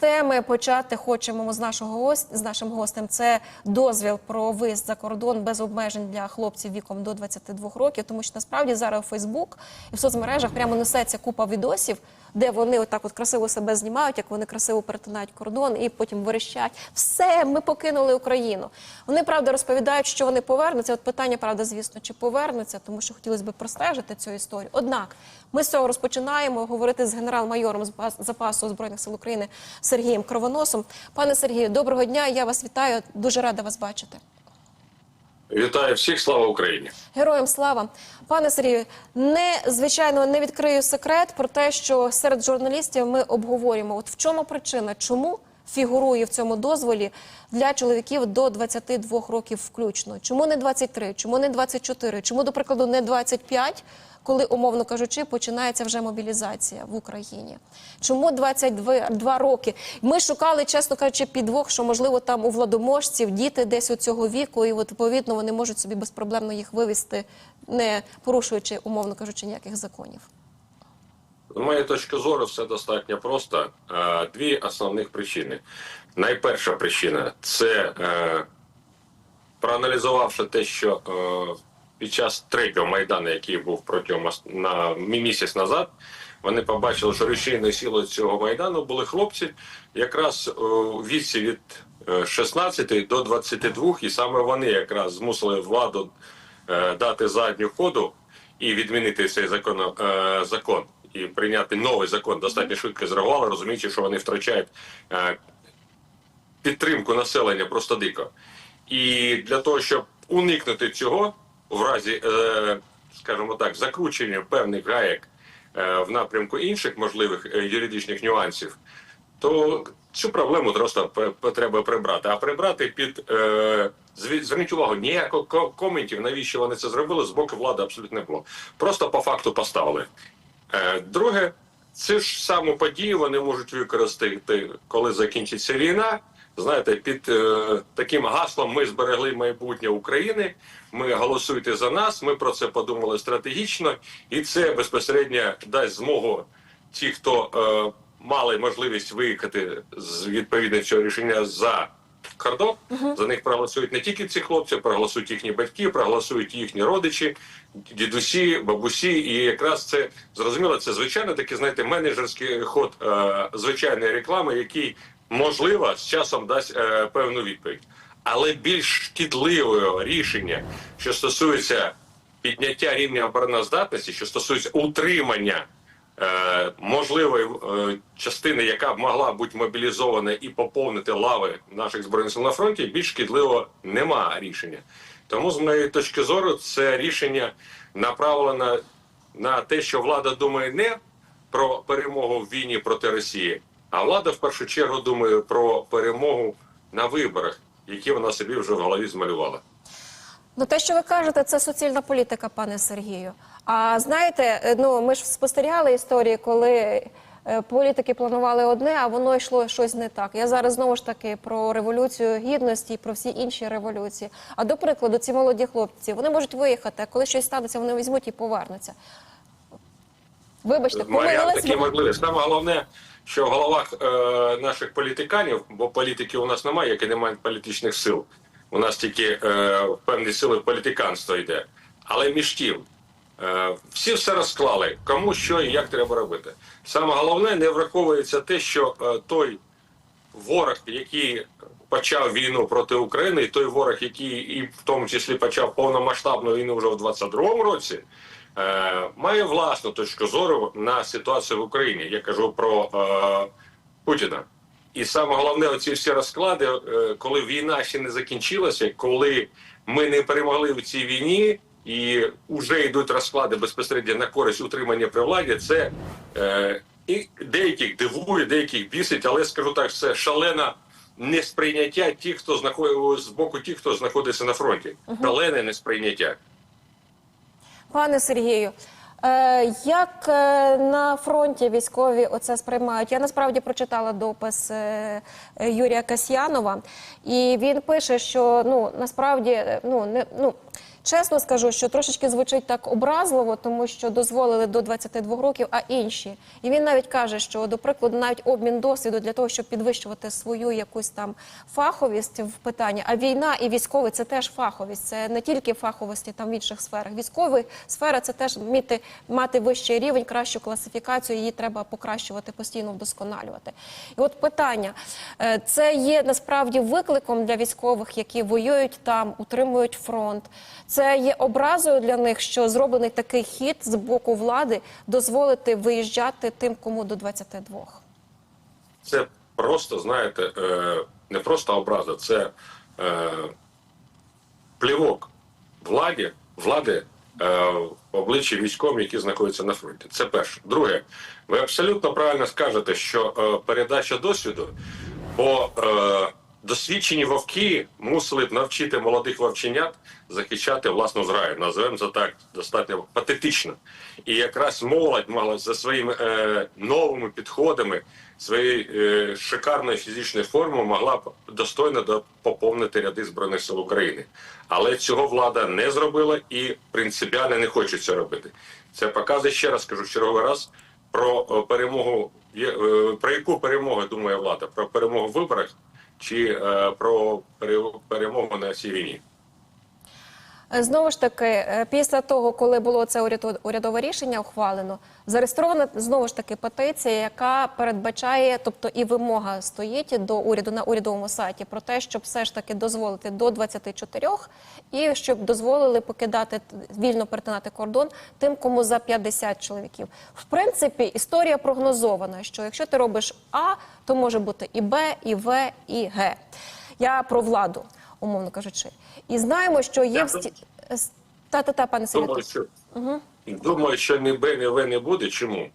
теми почати хочемо з нашого гость з нашим гостем. Це дозвіл про виїзд за кордон без обмежень для хлопців віком до 22 років. Тому що насправді зараз у Фейсбук і в соцмережах прямо несеться купа відосів, де вони отак от красиво себе знімають, як вони красиво перетинають кордон і потім верещать. Все, ми покинули Україну. Вони правда розповідають, що вони повернуться. От питання, правда, звісно, чи повернуться, тому що хотілося б простежити цю історію. Однак ми з цього розпочинаємо говорити з генерал-майором з запасу збройних сил України Сергієм Кровоносом. Пане Сергію, доброго дня. Я вас вітаю. Дуже рада вас бачити. Вітаю всіх, слава Україні! Героям слава, пане Сергію, не звичайно не відкрию секрет про те, що серед журналістів ми обговорюємо. От в чому причина, чому фігурує в цьому дозволі для чоловіків до 22 років включно? Чому не 23, Чому не 24, Чому, до прикладу, не 25, коли, умовно кажучи, починається вже мобілізація в Україні? Чому 22 роки? Ми шукали, чесно кажучи, підвох, що можливо там у владоможців діти десь у цього віку, і відповідно вони можуть собі безпроблемно їх вивезти, не порушуючи, умовно кажучи, ніяких законів. З моєї точки зору, все достатньо просто. Е, Дві основних причини. Найперша причина це е, проаналізувавши те, що е, під час третього майдану, який був протягом на місяць назад, вони побачили, що рушійною силою цього майдану були хлопці, якраз у віці від е, 16 до 22, і саме вони якраз змусили владу дати задню ходу і відмінити цей закон, закон і прийняти новий закон достатньо швидко зреагували, розуміючи, що вони втрачають е, підтримку населення просто дико. І для того, щоб уникнути цього, в разі, е, скажімо так, закручення певних гаєк е, в напрямку інших можливих е, юридичних нюансів, то цю проблему просто треба прибрати. А прибрати під е, зверніть увагу, ніякого коментів, навіщо вони це зробили, з боку влади абсолютно не було. Просто по факту поставили. Е, Друге, цю ж саму подію вони можуть використати, коли закінчиться війна. Знаєте, під е, таким гаслом ми зберегли майбутнє України. Ми голосуйте за нас. Ми про це подумали стратегічно, і це безпосередньо дасть змогу ті, хто е, мали можливість виїхати з відповідно цього рішення за кордон. За них проголосують не тільки ці хлопці, проголосують їхні батьки, проголосують їхні родичі, дідусі, бабусі. І якраз це зрозуміло, це звичайно такий, знаєте, менеджерський ход е, звичайної реклами, який можливо з часом дасть е, певну відповідь. Але більш шкідливе рішення, що стосується підняття рівня обороноздатності, що стосується утримання можливої е, частини, яка б могла бути мобілізована і поповнити лави наших збройних сил на фронті, більш шкідливо нема рішення. Тому, з моєї точки зору, це рішення направлено на те, що влада думає не про перемогу в війні проти Росії, а влада в першу чергу думає про перемогу на виборах, які вона собі вже в голові змалювала. Ну, те, що ви кажете, це суцільна політика, пане Сергію. А знаєте, е, ну ми ж спостерігали історії, коли е, політики планували одне, а воно йшло щось не так. Я зараз знову ж таки про революцію гідності і про всі інші революції. А до прикладу, ці молоді хлопці вони можуть виїхати, а коли щось станеться, вони візьмуть і повернуться. Вибачте, помилились такий ми. Саме головне, що в головах е, наших політиканів, бо політиків у нас немає, як і немає політичних сил. У нас тільки е, певні сили політиканства йде. Але між тим, е, всі все розклали, кому що і як треба робити. Саме головне, не враховується те, що е, той ворог, який почав війну проти України, і той ворог, який і в тому числі почав повномасштабну війну вже в 22-му році, е, має власну точку зору на ситуацію в Україні. Я кажу про е, Путіна. І саме головне, оці всі розклади, е, коли війна ще не закінчилася, коли ми не перемогли в цій війні, і вже йдуть розклади безпосередньо на користь утримання при владі, це е, і деяких дивує, деяких бісить, але скажу так, це шалена несприйняття тих, хто знаходить з боку тих, хто знаходиться на фронті. Шалене несприйняття. Пане Сергію, як е, на фронті військові оце сприймають? Я насправді прочитала допис е, е, Юрія Касьянова, і він пише, що ну насправді е, ну не ну. Чесно скажу, що трошечки звучить так образливо, тому що дозволили до 22 років, а інші. І він навіть каже, що до прикладу, навіть обмін досвіду для того, щоб підвищувати свою якусь там фаховість в питанні. А війна і військовий це теж фаховість. Це не тільки фаховості там в інших сферах. Військовий сфера це теж вміти мати вищий рівень, кращу класифікацію. Її треба покращувати, постійно вдосконалювати. І от питання Е, це є насправді викликом для військових, які воюють там, утримують фронт. Це є образою для них, що зроблений такий хід з боку влади дозволити виїжджати тим, кому до 22. Це просто, знаєте, е, не просто образа, це е, плівок владі, влади е, в обличчі військовим, які знаходяться на фронті. Це перше. Друге, ви абсолютно правильно скажете, що передача досвіду, бо досвідчені вовки мусили б навчити молодих вовченят захищати власну зграю. Називаємо це так достатньо патетично. І якраз молодь могла за своїми е, новими підходами, своєю е, шикарною фізичною формою могла б достойно до- поповнити ряди збройних сил України. Але цього влада не зробила і принципіально не хоче цього робити. Це показує ще раз, кажу в черговий раз про е, перемогу. е, Про яку перемогу думає влада? Про перемогу в виборах чи е, про пере- перемогу на цій війні? Е, Знову ж таки, е, після того, коли було це урядове рішення ухвалено, зареєстрована знову ж таки петиція, яка передбачає, тобто і вимога стоїть до уряду на урядовому сайті про те, щоб все ж таки дозволити до 24 і щоб дозволили покидати вільно перетинати кордон тим, кому за 50 чоловіків. В принципі, історія прогнозована, що якщо ти робиш А, то може бути і Б, і В, і Г. Я про владу, умовно кажучи, і знаємо, що є в сті... та та та пане. Думаю, що думаю, що ні Б, ні В не буде. Чому?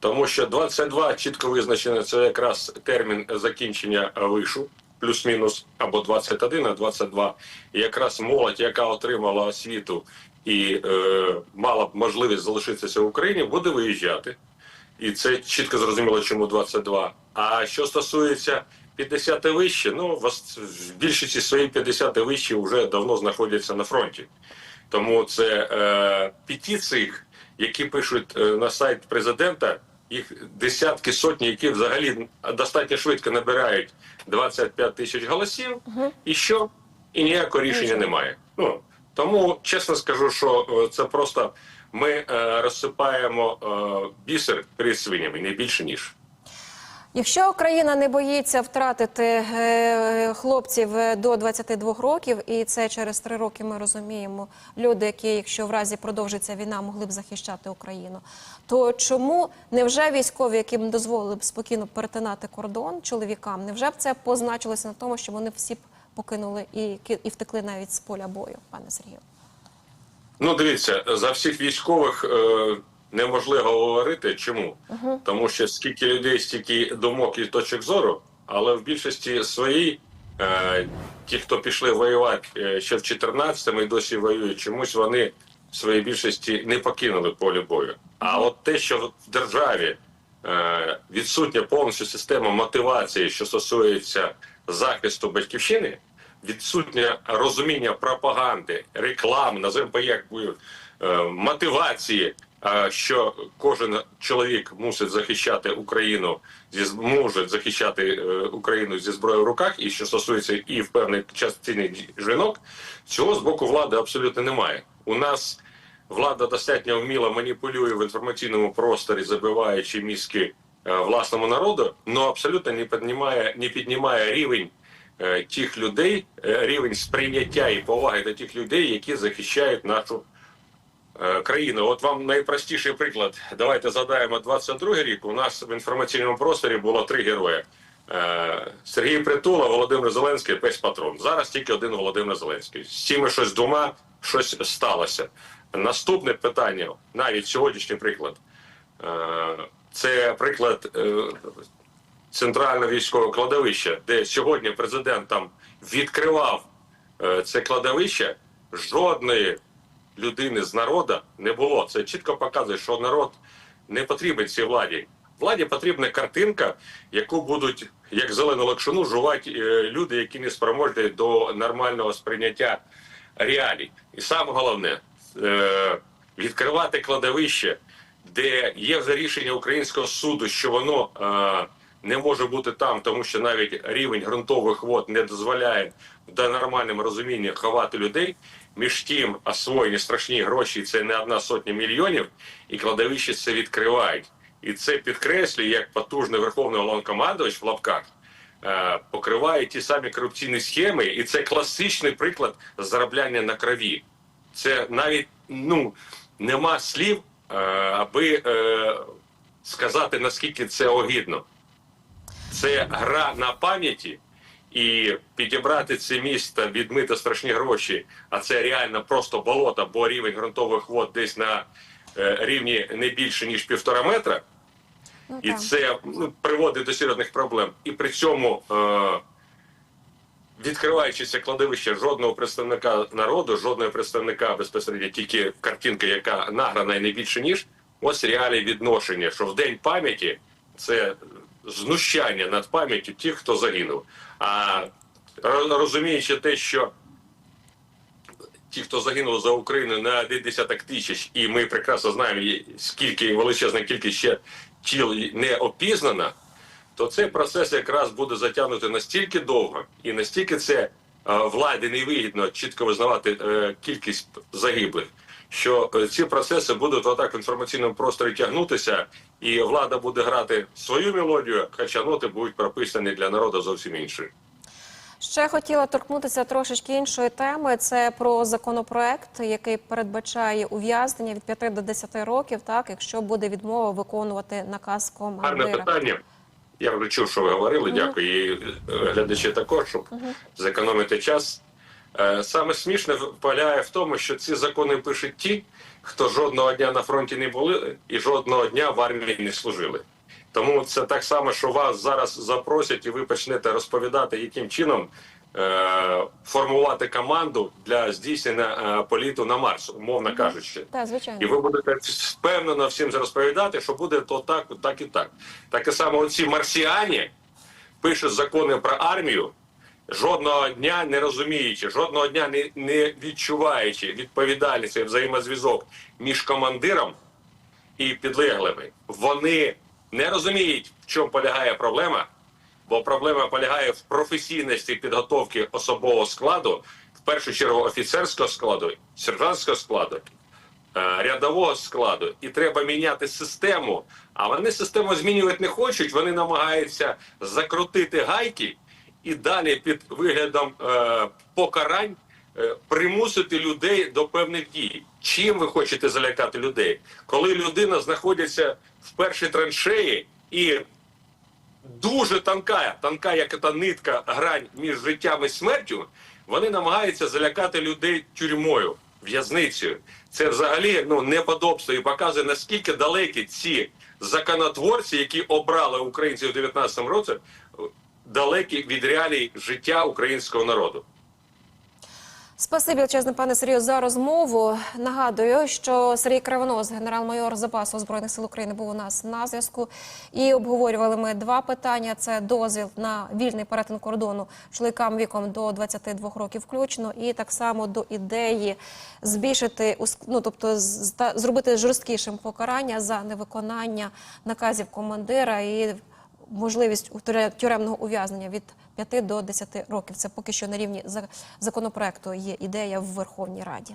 Тому що 22 чітко визначено це якраз термін закінчення вишу, плюс-мінус або 21, а 22. І якраз молодь, яка отримала освіту і е, мала б можливість залишитися в Україні, буде виїжджати. І це чітко зрозуміло, чому 22. А що стосується 50 і вище, ну в більшості своїй 50 і вище вже давно знаходяться на фронті. Тому це е, петиції, які пишуть е, на сайт президента, їх десятки сотні, які взагалі достатньо швидко набирають 25 тисяч голосів. І що? І ніякого рішення немає. Ну тому чесно скажу, що е, це просто ми е, розсипаємо е, бісер перед свинями, не більше ніж. Якщо Україна не боїться втратити е, хлопців е, до 22 років, і це через три роки ми розуміємо, люди, які, якщо в разі продовжиться війна, могли б захищати Україну, то чому невже військові, яким дозволили б спокійно перетинати кордон чоловікам, невже б це позначилося на тому, що вони всі б покинули і, і втекли навіть з поля бою, пане Сергію? Ну, дивіться, за всіх військових е, неможливо говорити. Чому? Тому що скільки людей, стільки думок і точок зору, але в більшості своїй, е, ті, хто пішли воювати е, ще в 14-му і досі воюють, чомусь вони в своїй більшості не покинули поле бою. А от те, що в державі е, відсутня повністю система мотивації, що стосується захисту батьківщини, відсутнє розуміння пропаганди, реклам, називаємо як е, мотивації, що кожен чоловік мусить захищати Україну зі може захищати е, Україну зі зброєю в руках, і що стосується і в певний частини жінок, цього з боку влади абсолютно немає. У нас влада достатньо вміло маніпулює в інформаційному просторі, забиваючи мізки е, власному народу, але абсолютно не піднімає, не піднімає рівень е, тих людей, рівень сприйняття і поваги до тих людей, які захищають нашу е, країну. От вам найпростіший приклад. Давайте згадаємо 22 рік. У нас в інформаційному просторі було три герої. Е, Сергій Притула, Володимир Зеленський, пес патрон. Зараз тільки один Володимир Зеленський. З цими щось двома щось сталося. Наступне питання, навіть сьогоднішній приклад. Е, Це приклад центрального військового кладовища, де сьогодні президент там відкривав це кладовище, жодної людини з народу не було. Це чітко показує, що народ не потрібен цій владі. Владі потрібна картинка, яку будуть як зелену лакшину жувати е, люди, які не спроможні до нормального сприйняття реалій. І саме головне е, відкривати кладовище, де є вже рішення українського суду, що воно е, не може бути там, тому що навіть рівень ґрунтових вод не дозволяє до нормальному розумінні ховати людей. Між тим освоєні страшні гроші, це не одна сотня мільйонів, і кладовище це відкривають. І це підкреслює як потужний верховний головнокомандувач в лапках е, покриває ті самі корупційні схеми, і це класичний приклад заробляння на крові. Це навіть ну нема слів, е, аби е, сказати наскільки це огидно. Це гра на пам'яті, і підібрати це місто, відмити страшні гроші, а це реально просто болото, бо рівень ґрунтових вод десь на е, рівні не більше ніж півтора метра. Ну, І це ну, приводить до серйозних проблем. І при цьому, е, відкриваючи це кладовище, жодного представника народу, жодного представника безпосередньо тільки картинка, яка награна і не більше ніж, ось реалії відношення, що в день пам'яті це знущання над пам'яттю тих, хто загинув. А розуміючи те, що ті, хто загинув за Україну на десяток тисяч, і ми прекрасно знаємо, скільки величезна кількість ще тіл не опізнана, то цей процес якраз буде затягнути настільки довго, і настільки це е, владі невигідно чітко визнавати е, кількість загиблих, що е, ці процеси будуть отак в інформаційному просторі тягнутися, і влада буде грати свою мелодію, хоча ноти будуть прописані для народу зовсім інші. Ще хотіла торкнутися трошечки іншої теми. Це про законопроект, який передбачає ув'язнення від 5 до 10 років, так якщо буде відмова виконувати наказ Гарне питання. Я вже чув, що ви говорили. Дякую. І е, глядачі також, щоб зекономити час. Е, Саме смішне полягає в тому, що ці закони пишуть ті, хто жодного дня на фронті не були і жодного дня в армії не служили. Тому це так само, що вас зараз запросять, і ви почнете розповідати, яким чином е, формувати команду для здійснення е, політу на Марс, умовно кажучи. Так, звичайно. І ви будете впевнено всім розповідати, що буде то так, так і так. Таке саме оці марсіані пишуть закони про армію, жодного дня не розуміючи, жодного дня не, не відчуваючи відповідальність і взаємозв'язок між командиром і підлеглими. Вони не розуміють, в чому полягає проблема, бо проблема полягає в професійності підготовки особового складу, в першу чергу офіцерського складу, сержантського складу е, рядового складу, і треба міняти систему. А вони систему змінювати не хочуть. Вони намагаються закрутити гайки і далі під виглядом е, покарань е, примусити людей до певних дій. Чим ви хочете залякати людей? Коли людина знаходиться в першій траншеї і дуже тонка, тонка, як та нитка, грань між життям і смертю, вони намагаються залякати людей тюрмою, в'язницею. Це взагалі ну неподобство і показує наскільки далекі ці законотворці, які обрали українців у 19 році, далекі від реалій життя українського народу. Спасибі, величезне пане Сергію, за розмову. Нагадую, що Сергій Кривонос, генерал-майор запасу збройних сил України, був у нас на зв'язку. І обговорювали ми два питання: це дозвіл на вільний перетин кордону чоловікам віком до 22 років, включно, і так само до ідеї збільшити ну, тобто зробити жорсткішим покарання за невиконання наказів командира і можливість тюре- тюремного ув'язнення від 5 до 10 років. Це поки що на рівні законопроекту є ідея в Верховній Раді.